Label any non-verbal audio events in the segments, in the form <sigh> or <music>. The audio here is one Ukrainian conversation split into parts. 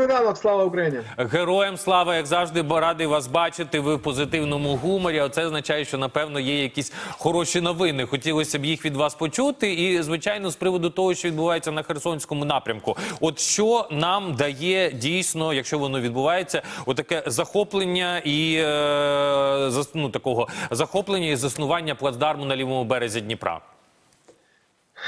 Добрий ранок, слава Україні. Героям слава, як завжди, радий вас бачити. Ви в позитивному гуморі. А Це означає, що напевно є якісь хороші новини. Хотілося б їх від вас почути. І звичайно, з приводу того, що відбувається на Херсонському напрямку. От що нам дає дійсно, якщо воно відбувається, отаке захоплення і е, ну, такого захоплення і заснування плацдарму на лівому березі Дніпра.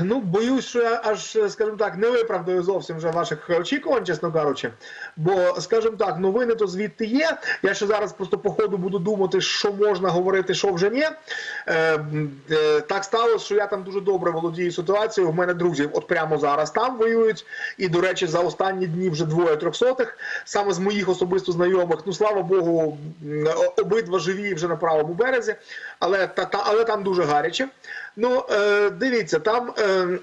Ну, боюсь, що я аж, скажімо так, не виправдаю зовсім вже ваших очікувань, чесно кажучи. Бо, скажімо так, новини то звідти є. Я ще зараз просто по ходу буду думати, що можна говорити, що вже ні. Е, е, так сталося, що я там дуже добре володію ситуацією. У мене друзі, от прямо зараз там воюють. І, до речі, за останні дні вже двоє трьохсотих. Саме з моїх особисто знайомих. Ну, слава Богу, обидва живі вже на правому березі, але, та, та, але там дуже гаряче. Ну, е, дивіться, там. Е,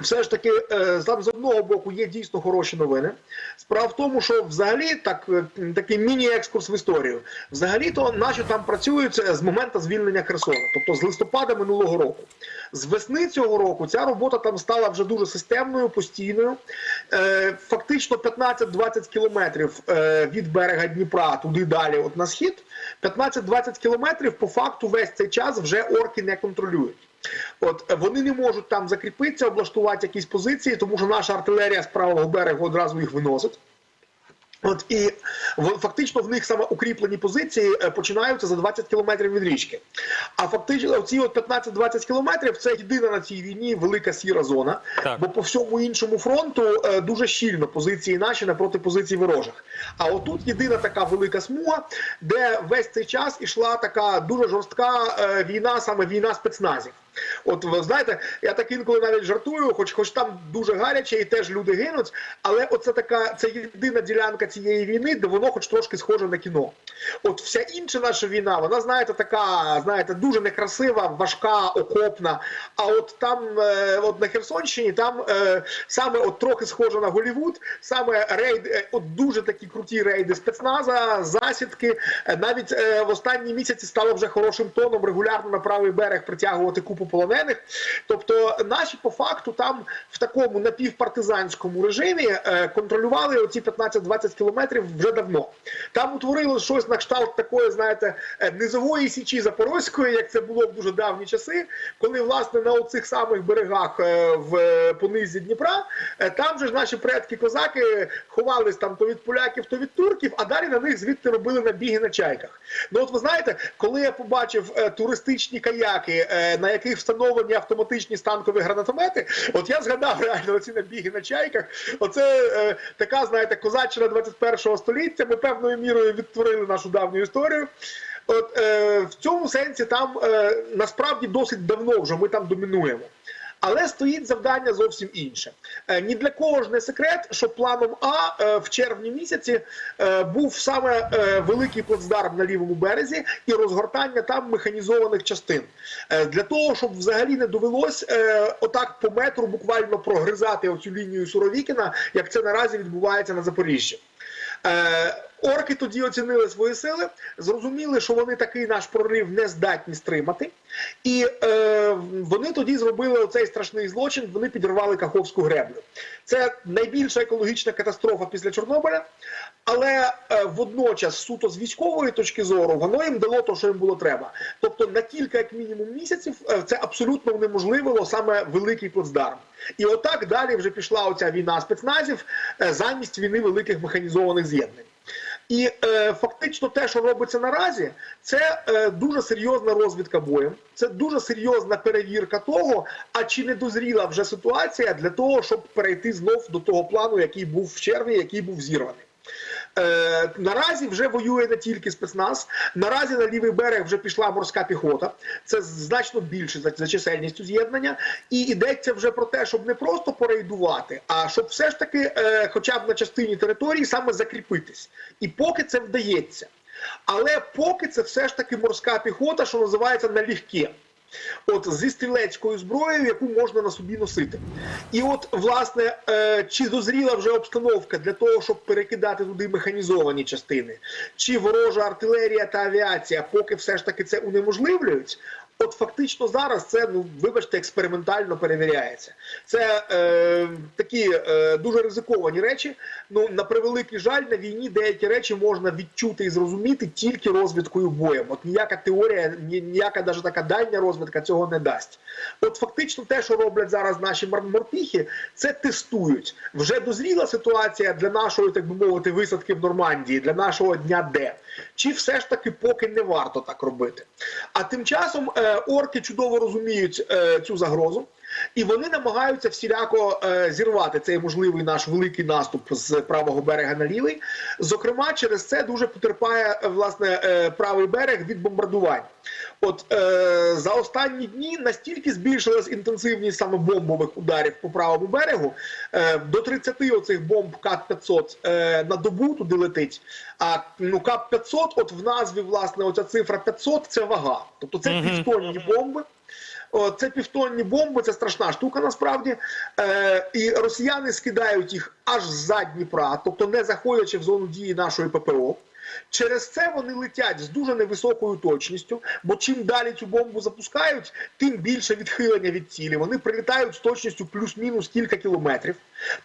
все ж таки, е, там з одного боку є дійсно хороші новини. Справа в тому, що взагалі так, е, такий міні-екскурс в історію. Взагалі, то наші там працюють з моменту звільнення Херсона, тобто з листопада минулого року. З весни цього року ця робота там стала вже дуже системною, постійною. Е, Фактично 15-20 кілометрів від берега Дніпра туди далі, от на схід. 15-20 кілометрів по факту весь цей час вже орки не контролюють. От е, вони не можуть там закріпитися, облаштувати якісь позиції, тому що наша артилерія з правого берегу одразу їх виносить. От і фактично в них саме укріплені позиції е, починаються за 20 кілометрів від річки. А фактично ці от 15-20 кілометрів це єдина на цій війні велика сіра зона. Так. Бо по всьому іншому фронту е, дуже щільно позиції наші напроти позицій ворожих. А отут єдина така велика смуга, де весь цей час ішла така дуже жорстка війна, саме війна спецназів. От ви знаєте, я так інколи навіть жартую, хоч хоч там дуже гаряче і теж люди гинуть, але оце така це єдина ділянка цієї війни, де воно хоч трошки схоже на кіно. От вся інша наша війна, вона знаєте, така, знаєте, дуже некрасива, важка, окопна. А от там, е, от на Херсонщині, там е, саме от трохи схоже на Голівуд, саме рейд, е, от дуже такі круті рейди спецназа, засідки. Навіть в останні місяці стало вже хорошим тоном регулярно на правий берег притягувати купу полонених. Тобто, наші по факту там в такому напівпартизанському режимі е, контролювали оці 15-20 кілометрів вже давно. Там утворилось щось на кшталт такої, знаєте, е, низової січі Запорозької, як це було в дуже давні часи, коли власне на оцих самих берегах е, в понизі Дніпра там же ж наші предки козаки ховались там то від поляків, то від турків, а далі на них звідти робили набіги на чайках. Ну от ви знаєте, коли я побачив туристичні каяки, на яких встановлені автоматичні станкові гранатомети, от я згадав реально ці набіги на чайках. Оце е, така, знаєте, козаччина 21 століття. Ми певною мірою відтворили нашу давню історію. От е, в цьому сенсі там е, насправді досить давно вже ми там домінуємо. Але стоїть завдання зовсім інше. Е, Ні для кого ж не секрет, що планом А е, в червні місяці е, був саме великий плацдарм на лівому березі і розгортання там механізованих частин для того, щоб взагалі не довелось отак по метру буквально прогризати оцю лінію Суровікіна, як це наразі відбувається на Запоріжжі. Орки тоді оцінили свої сили, зрозуміли, що вони такий наш прорив не здатні стримати, і е, вони тоді зробили оцей страшний злочин. Вони підірвали Каховську греблю. Це найбільша екологічна катастрофа після Чорнобиля, але е, водночас, суто з військової точки зору, воно їм дало те, що їм було треба. Тобто на кілька, як мінімум, місяців е, це абсолютно унеможливило саме великий плацдарм. І отак далі вже пішла оця війна спецназів е, замість війни великих механізованих з'єднань. І е, фактично те, що робиться наразі, це е, дуже серйозна розвідка боєм, це дуже серйозна перевірка того, а чи не дозріла вже ситуація для того, щоб перейти знов до того плану, який був в червні, який був зірваний. Е, наразі вже воює не тільки спецназ. Наразі на лівий берег вже пішла морська піхота. Це значно більше за, за чисельністю з'єднання. І йдеться вже про те, щоб не просто порейдувати, а щоб все ж таки, е, хоча б на частині території, саме закріпитись. І поки це вдається. Але поки це все ж таки морська піхота, що називається налегке. От зі стрілецькою зброєю, яку можна на собі носити, і от власне е, чи дозріла вже обстановка для того, щоб перекидати туди механізовані частини, чи ворожа артилерія та авіація, поки все ж таки це унеможливлюють. От фактично зараз це, ну вибачте, експериментально перевіряється. Це е, такі е, дуже ризиковані речі. Ну на превеликий жаль, на війні деякі речі можна відчути і зрозуміти тільки розвідкою боєм. От ніяка теорія, ні, ніяка навіть така дальня розвідка цього не дасть. От фактично, те, що роблять зараз наші мор- морпіхи, це тестують. Вже дозріла ситуація для нашої, так би мовити, висадки в Нормандії, для нашого дня Д. Чи все ж таки поки не варто так робити? А тим часом е, орки чудово розуміють е, цю загрозу. І вони намагаються всіляко е, зірвати цей можливий наш великий наступ з правого берега на лівий. Зокрема, через це дуже потерпає власне е, правий берег від бомбардувань. От е, за останні дні настільки збільшилась інтенсивність саме бомбових ударів по правому берегу. Е, до 30 оцих бомб КАП-500 е, на добу туди летить. А ну КАП-500, от в назві власне оця цифра 500 – це вага. Тобто це півтонні бомби. Це півтонні бомби, це страшна штука насправді. Е, і росіяни скидають їх аж з Дніпра, тобто не заходячи в зону дії нашої ППО. Через це вони летять з дуже невисокою точністю, бо чим далі цю бомбу запускають, тим більше відхилення від цілі. Вони прилітають з точністю плюс-мінус кілька кілометрів.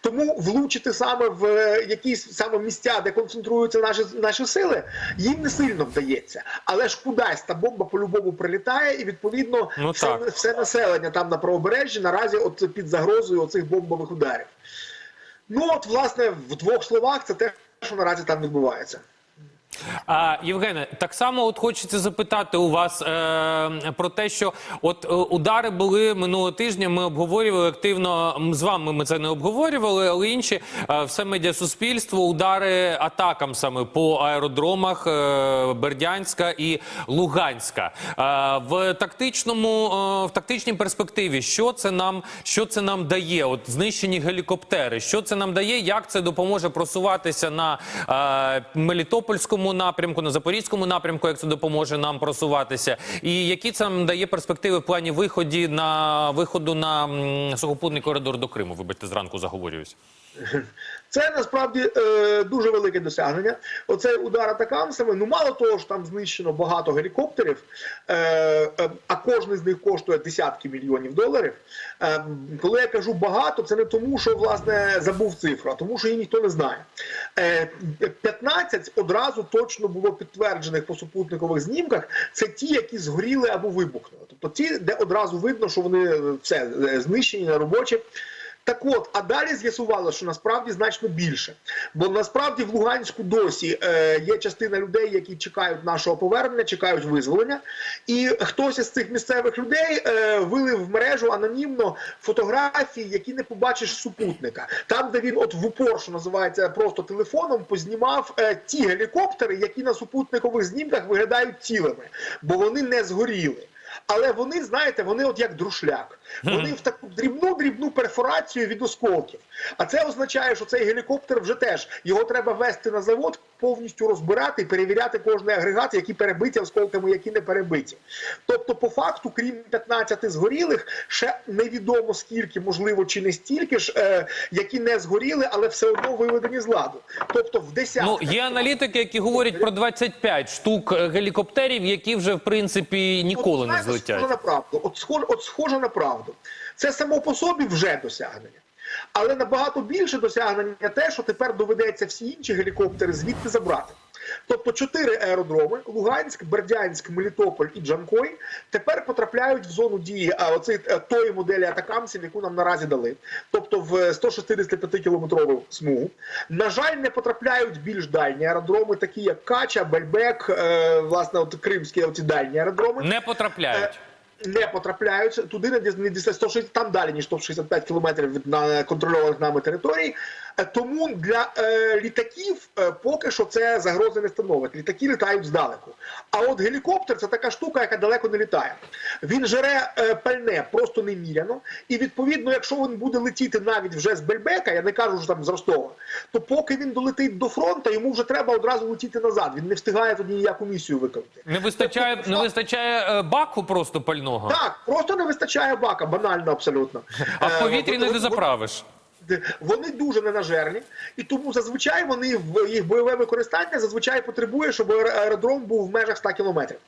Тому влучити саме в е, якісь саме місця, де концентруються наші, наші сили, їм не сильно вдається. Але ж кудись та бомба по-любому прилітає, і відповідно Ну, все, все населення там на правобережжі наразі от під загрозою оцих бомбових ударів. Ну от, власне, в двох словах, це те, що наразі там відбувається. А, Євгене, так само от хочеться запитати у вас е, про те, що от е, удари були минулого тижня. Ми обговорювали активно з вами. Ми це не обговорювали, але інші е, все медіасуспільство, удари атакам саме по аеродромах е, Бердянська і Луганська. Е, в тактичному е, в тактичній перспективі, що це нам що це нам дає? От знищені гелікоптери. Що це нам дає? Як це допоможе просуватися на е, Мелітопольському напрямку, на Запорізькому напрямку? Як це допоможе нам просуватися? І які це нам дає перспективи в плані виході на виходу на сухопутний коридор до Криму? Вибачте, зранку заговорююсь. <laughs> Це насправді е, дуже велике досягнення. Оцей удар атакамсами. Ну мало того, що там знищено багато гелікоптерів, е, е, а кожен з них коштує десятки мільйонів доларів. Е, коли я кажу багато, це не тому, що власне забув цифру, а тому, що її ніхто не знає. Е, 15 одразу точно було підтверджених по супутникових знімках. Це ті, які згоріли або вибухнули. Тобто ті, де одразу видно, що вони е, все е, знищені, неробочі. Так от, а далі з'ясувалося, що насправді значно більше. Бо насправді в Луганську досі е, є частина людей, які чекають нашого повернення, чекають визволення. І хтось із цих місцевих людей е, вилив в мережу анонімно фотографії, які не побачиш супутника. Там, де він от в упор, що називається просто телефоном, познімав е, ті гелікоптери, які на супутникових знімках виглядають цілими, бо вони не згоріли. Але вони, знаєте, вони от як друшляк. Вони в таку дрібну дрібну перфорацію від осколків. А це означає, що цей гелікоптер вже теж його треба вести на завод, повністю розбирати і перевіряти кожний агрегат, які перебиті осколками, які не перебиті. Тобто, по факту, крім 15 згорілих, ще невідомо скільки, можливо, чи не стільки ж, е, які не згоріли, але все одно виведені з ладу. Тобто, в десятках. Ну є аналітики, які говорять про 25 штук е, гелікоптерів, які вже в принципі ніколи не злетять. Схоже на правду. От схоже, от схоже на правду. Це само по собі вже досягнення. Але набагато більше досягнення те, що тепер доведеться всі інші гелікоптери звідти забрати. Тобто чотири аеродроми: Луганськ, Бердянськ, Мелітополь і Джанкой тепер потрапляють в зону дії а, оцей, е, тої моделі атакамсів, яку нам наразі дали, тобто в 165 кілометрову смугу. На жаль, не потрапляють більш дальні аеродроми, такі як Кача, Бельбек, е, власне, от кримські оці дальні аеродроми Не потрапляють. не потрапляють туди, не дістають 160, там далі ніж 165 кілометрів від на контрольованих нами територій. Е, Тому для е, літаків е, поки що це загрози не становить. Літаки літають здалеку. А от гелікоптер це така штука, яка далеко не літає. Він жере е, пальне просто неміряно. І відповідно, якщо він буде летіти навіть вже з Бельбека, я не кажу, що там з Ростова, то поки він долетить до фронту, йому вже треба одразу летіти назад. Він не встигає тоді ніяку місію виконати. Не вистачає, не вистачає е, баку просто пального. Так, просто не вистачає бака, банально абсолютно. А в Е, повітрі от- не от- заправиш. Вони дуже ненажерні, і тому зазвичай вони їх бойове використання зазвичай потребує, щоб аеродром був в межах 100 кілометрів.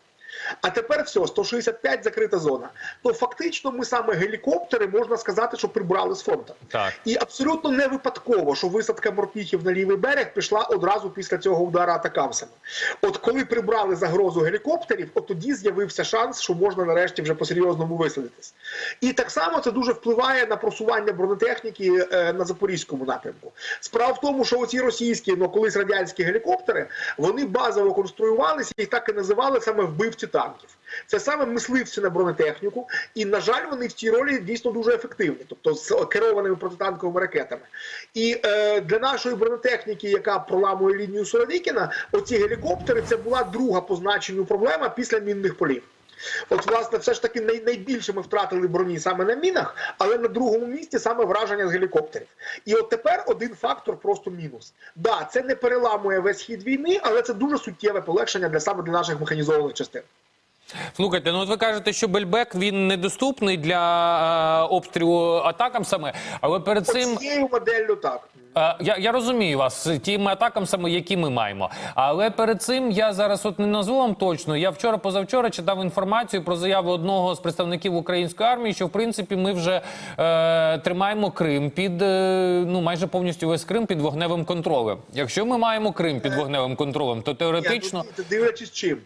А тепер все, 165 закрита зона. То фактично ми саме гелікоптери можна сказати, що прибрали з фронту. Так. І абсолютно не випадково, що висадка морпіхів на лівий берег пішла одразу після цього удара атакамсами. От коли прибрали загрозу гелікоптерів, от тоді з'явився шанс, що можна нарешті вже по-серйозному висадитись. І так само це дуже впливає на просування бронетехніки е, на запорізькому напрямку. Справа в тому, що оці російські, ну колись радянські гелікоптери, вони базово конструювалися і так і називали саме вбивці танків. Це саме мисливці на бронетехніку, і на жаль, вони в цій ролі дійсно дуже ефективні, тобто з керованими протитанковими ракетами. І е, для нашої бронетехніки, яка проламує лінію Суровікіна, оці гелікоптери це була друга по значенню проблема після мінних полів. От, власне, все ж таки най- найбільше ми втратили броні саме на мінах, але на другому місці саме враження з гелікоптерів. І от тепер один фактор просто мінус. Да, це не переламує весь хід війни, але це дуже суттєве полегшення для саме для наших механізованих частин. Слухайте, ну от ви кажете, що Бельбек він недоступний для е, обстрілу атакам саме, але перед цим. Цією моделлю так. Е, Я, я розумію вас тими атаками, саме які ми маємо. Але перед цим я зараз от не назву вам точно. Я вчора позавчора читав інформацію про заяву одного з представників української армії, що в принципі ми вже е, тримаємо Крим під е, ну майже повністю весь Крим під вогневим контролем. Якщо ми маємо Крим під вогневим контролем, то теоретично. Ні, ну, дивлячись чим.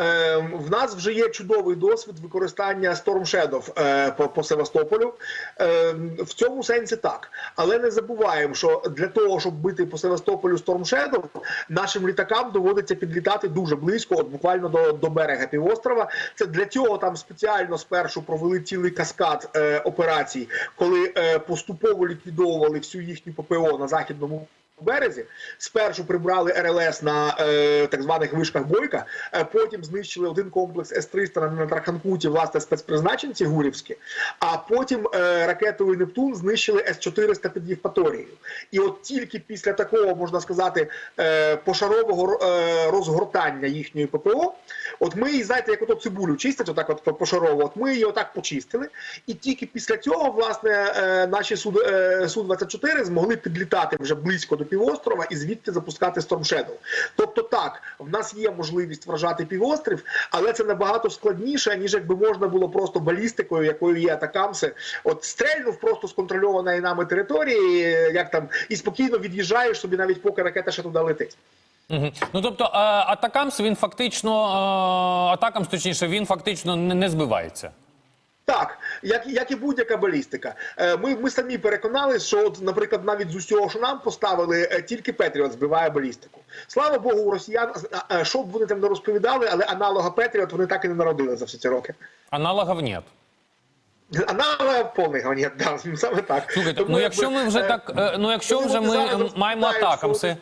Е, в нас вже є чудовий досвід використання Storm Shadow е, по, по Севастополю. Е, в цьому сенсі так. Але не забуваємо, що для того, щоб бити по Севастополю Storm Shadow, нашим літакам доводиться підлітати дуже близько, от буквально до, до берега півострова. Це для цього там спеціально спершу провели цілий каскад е, операцій, коли е, поступово ліквідовували всю їхню ППО на західному березі. Спершу прибрали РЛС на е, так званих вишках Бойка, е, потім знищили один комплекс С-300 на, на Траханкуті, власне, спецпризначенці гурівські, а потім е, ракетовий Нептун знищили С-400 під Євпаторією. І от тільки після такого, можна сказати, е, пошарового е, розгортання їхньої ППО, от ми її, знаєте, як ото цибулю чистять, отак от пошарово, от ми її отак почистили, і тільки після цього, власне, е, наші Су- е, Су-24 змогли підлітати вже близько до півострова і звідти запускати Storm Shadow. Тобто, так, в нас є можливість вражати півострів, але це набагато складніше, ніж якби можна було просто балістикою, якою є атакамси. От стрельнув просто з контрольованої нами території, як там, і спокійно від'їжджаєш собі, навіть поки ракета ще туди летить. Ну тобто е, атакамс він фактично е, атакамс, точніше, він фактично не, не збивається. Так, як, як і будь-яка балістика. Е, Ми, ми самі переконалися, що, от, наприклад, навіть з усього, що нам поставили, тільки Петріот збиває балістику. Слава Богу, у росіян, що б вони там не розповідали, але аналога Петріот вони так і не народили за всі ці роки. Аналогів нет. Аналога повний гавнєт, да, саме так. Слухайте, Тому, ну якби, якщо ми вже так, ну якщо вже ми маємо атакамси,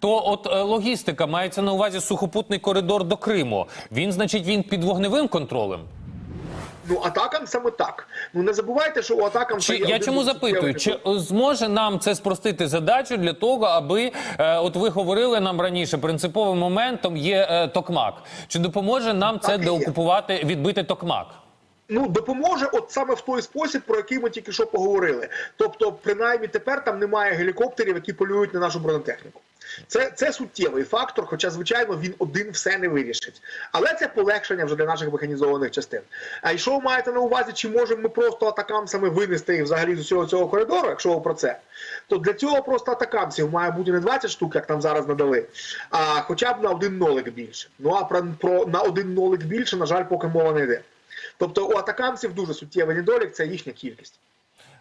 то от е, логістика мається на увазі сухопутний коридор до Криму. Він, значить, він під вогневим контролем. Ну, атакам саме так. Ну не забувайте, що у атакам Чи я чому запитую, чи зможе нам це спростити задачу для того, аби е, от ви говорили нам раніше, принциповим моментом є е, токмак. Чи допоможе нам це і є. деокупувати, відбити токмак? Ну, допоможе от саме в той спосіб, про який ми тільки що поговорили. Тобто, принаймні тепер там немає гелікоптерів, які полюють на нашу бронетехніку. Це, це суттєвий фактор, хоча, звичайно, він один все не вирішить. Але це полегшення вже для наших механізованих частин. А і що ви маєте на увазі, чи можемо ми просто атакамсами винести їх взагалі з усього цього коридору, якщо ви про це, то для цього просто атакамсів має бути не 20 штук, як нам зараз надали, а хоча б на один нолик більше. Ну а про, про на один нолик більше, на жаль, поки мова не йде. Тобто у атакамців дуже суттєвий недолік, це їхня кількість.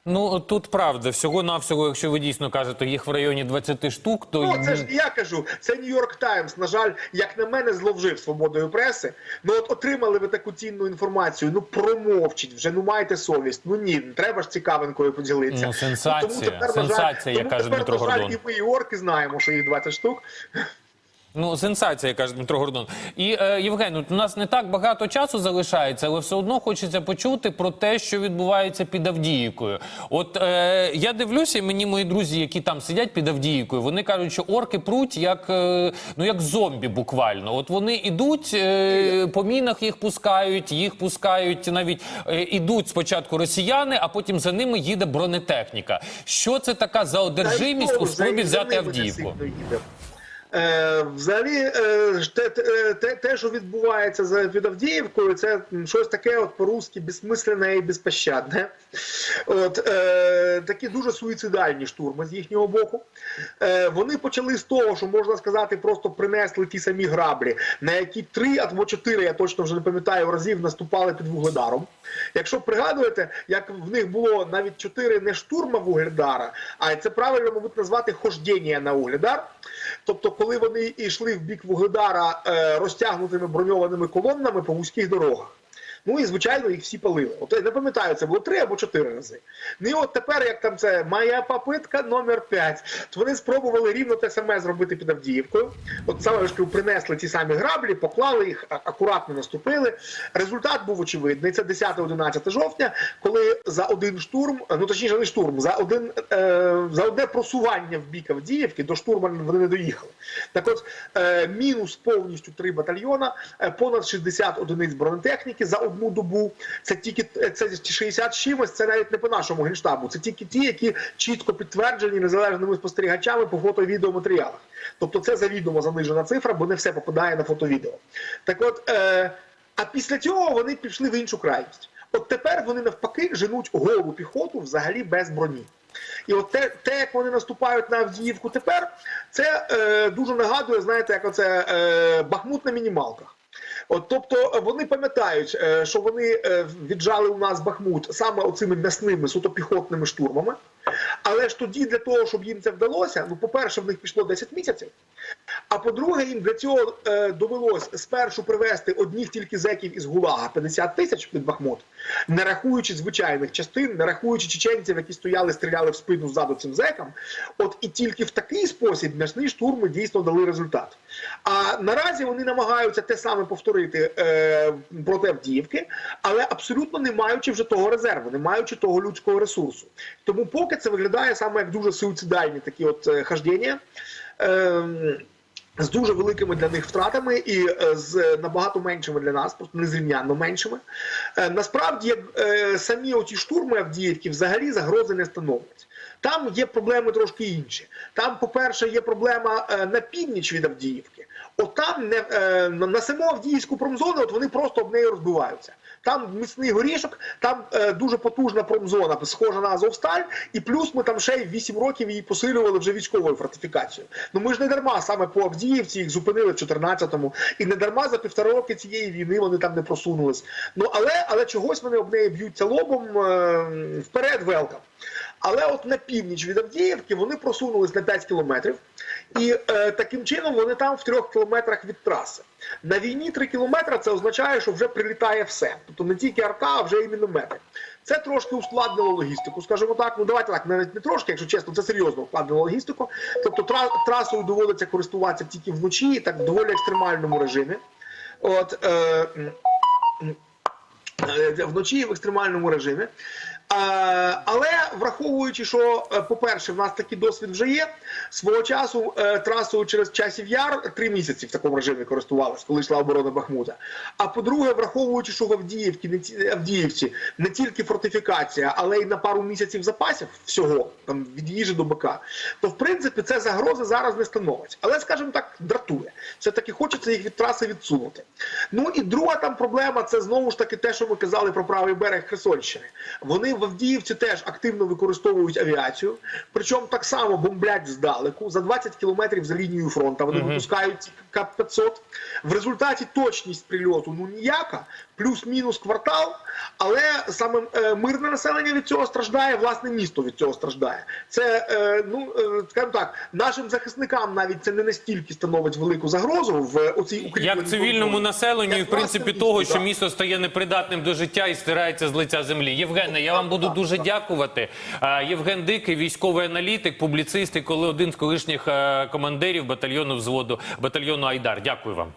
Ну тут правда, всього навсього, якщо ви дійсно кажете, їх в районі 20 штук, то Ну це ж я кажу, це Нью-Йорк Таймс. На жаль, як на мене, зловжив свободою преси. Ну от отримали ви таку цінну інформацію. Ну промовчіть вже, ну майте совість. Ну ні, треба ж цікавинкою поділитися. Ну, сенсація. тому тепер, на жаль, як тому каже тепер, Дмитро на жаль, І ми і орки знаємо, що їх 20 штук. Ну, сенсація, каже Дмитро Гордон. І е, Євген, от у нас не так багато часу залишається, але все одно хочеться почути про те, що відбувається під Авдіївкою. От е, я дивлюся, і мені мої друзі, які там сидять під Авдіївкою, вони кажуть, що орки пруть як, е, ну, як зомбі буквально. От вони ідуть, е, по мінах їх пускають, їх пускають навіть е, ідуть спочатку росіяни, а потім за ними їде бронетехніка. Що це така за одержимість у спробі взяти Авдіївку? Е, взагалі, е, те, те, те, що відбувається за під Авдіївкою, це щось таке от по-русски безсмисленне і безпощадне. От, е, такі дуже суїцидальні штурми з їхнього боку. Е, вони почали з того, що можна сказати, просто принесли ті самі граблі, на які три або чотири, я точно вже не пам'ятаю, разів наступали під вугледаром. Якщо пригадуєте, як в них було навіть чотири не штурма вугледара, а це правильно, мабуть, назвати хождіння на вугледар. Тобто, коли вони йшли в бік вугледара е, розтягнутими броньованими колоннами по вузьких дорогах. Ну і звичайно їх всі палили. От я не пам'ятаю, це було три або чотири рази. Ну і от тепер, як там це моя попитка номер 5 то вони спробували рівно те саме зробити під Авдіївкою. От саме принесли ті самі граблі, поклали їх, акуратно наступили. Результат був очевидний. Це 10-11 жовтня, коли за один штурм, ну точніше, не штурм, за один е, за одне просування в бік Авдіївки до штурму вони не доїхали. Так от е, мінус повністю три батальйона, е, понад 60 одиниць бронетехніки за одну добу. Це тільки е, це 60 з чимось, це навіть не по нашому генштабу. Це тільки ті, які чітко підтверджені незалежними спостерігачами по фото і відеоматеріалах. Тобто це завідомо занижена цифра, бо не все попадає на фото-відео. Так от, е, а після цього вони пішли в іншу крайність. От тепер вони навпаки женуть голу піхоту взагалі без броні. І от те, те, як вони наступають на Авдіївку тепер, це е, дуже нагадує, знаєте, як оце е, Бахмут на мінімалках. От, тобто е, вони пам'ятають, е, що вони е, віджали у нас Бахмут саме оцими м'ясними сутопіхотними штурмами. Але ж тоді для того, щоб їм це вдалося, ну, по-перше, в них пішло 10 місяців. А по-друге, їм для цього е, довелось спершу привезти одних тільки зеків із Гулага 50 тисяч під Бахмут, не рахуючи звичайних частин, не рахуючи чеченців, які стояли, стріляли в спину ззаду цим зекам. От і тільки в такий спосіб м'ясні штурми дійсно дали результат. А наразі вони намагаються те саме повторити е, проти Авдіївки, але абсолютно не маючи вже того резерву, не маючи того людського ресурсу. Тому поки це виглядає саме як дуже суїцидальні такі от е, хождіння. Е, з дуже великими для них втратами і е, з набагато меншими для нас, просто незрівнянно меншими. Е, Насправді е, самі оті штурми Авдіївки взагалі загрози не становлять. Там є проблеми трошки інші. Там, по-перше, є проблема на північ від Авдіївки. От там не на саму Авдіївську промзону, от вони просто об неї розбиваються. Там міцний горішок, там е, дуже потужна промзона, схожа на Азовсталь, і плюс ми там ще й 8 років її посилювали вже військовою фортифікацією. Ну ми ж не дарма саме по Авдіївці їх зупинили в 14-му, і не дарма за півтора роки цієї війни вони там не просунулись. Ну але, але чогось вони об неї б'ються лобом е, вперед велкам. Але от на північ від Авдіївки вони просунулись на 5 кілометрів, і е, таким чином вони там в трьох кілометрах від траси. На війні 3 кілометри це означає, що вже прилітає все. Тобто не тільки арта, а вже і міномети. Це трошки ускладнило логістику. Скажімо так, ну давайте так, навіть не трошки, якщо чесно, це серйозно ускладнило логістику. Тобто тра- трасою доводиться користуватися тільки вночі, так в доволі екстремальному режимі. От, е, вночі в екстремальному режимі. Е, Але враховуючи, що, е, по-перше, в нас такий досвід вже є, свого часу е, трасою через часів яр три місяці в такому режимі користувалися, коли йшла оборона Бахмута. А по-друге, враховуючи, що в Авдіївці Авдіївці не тільки фортифікація, але й на пару місяців запасів всього, там від їжі до бика, то в принципі це загрози зараз не становить. Але, скажімо так, дратує. Все-таки хочеться їх від траси відсунути. Ну і друга там проблема це знову ж таки те, що ми казали про правий берег Херсонщини. Вони в Авдіївці теж активно використовують авіацію, причому так само бомблять здалеку за 20 кілометрів за лінією фронту. Вони випускають КАП-500. В результаті точність прильоту ну ніяка, плюс-мінус квартал, але саме е, мирне населення від цього страждає, власне, місто від цього страждає. Це, е, ну, е, скажімо так, нашим захисникам навіть це не настільки становить велику загрозу в оцій укріпленій Як цивільному населенню, і в принципі власне того, що місто стає непридатним до життя і стирається з лиця землі. Євгене, я вам буду дуже дякувати. Євген Дикий, військовий аналітик, публіцист і коли один з колишніх е, командирів батальйону взводу батальйону Айдар. Дякую вам.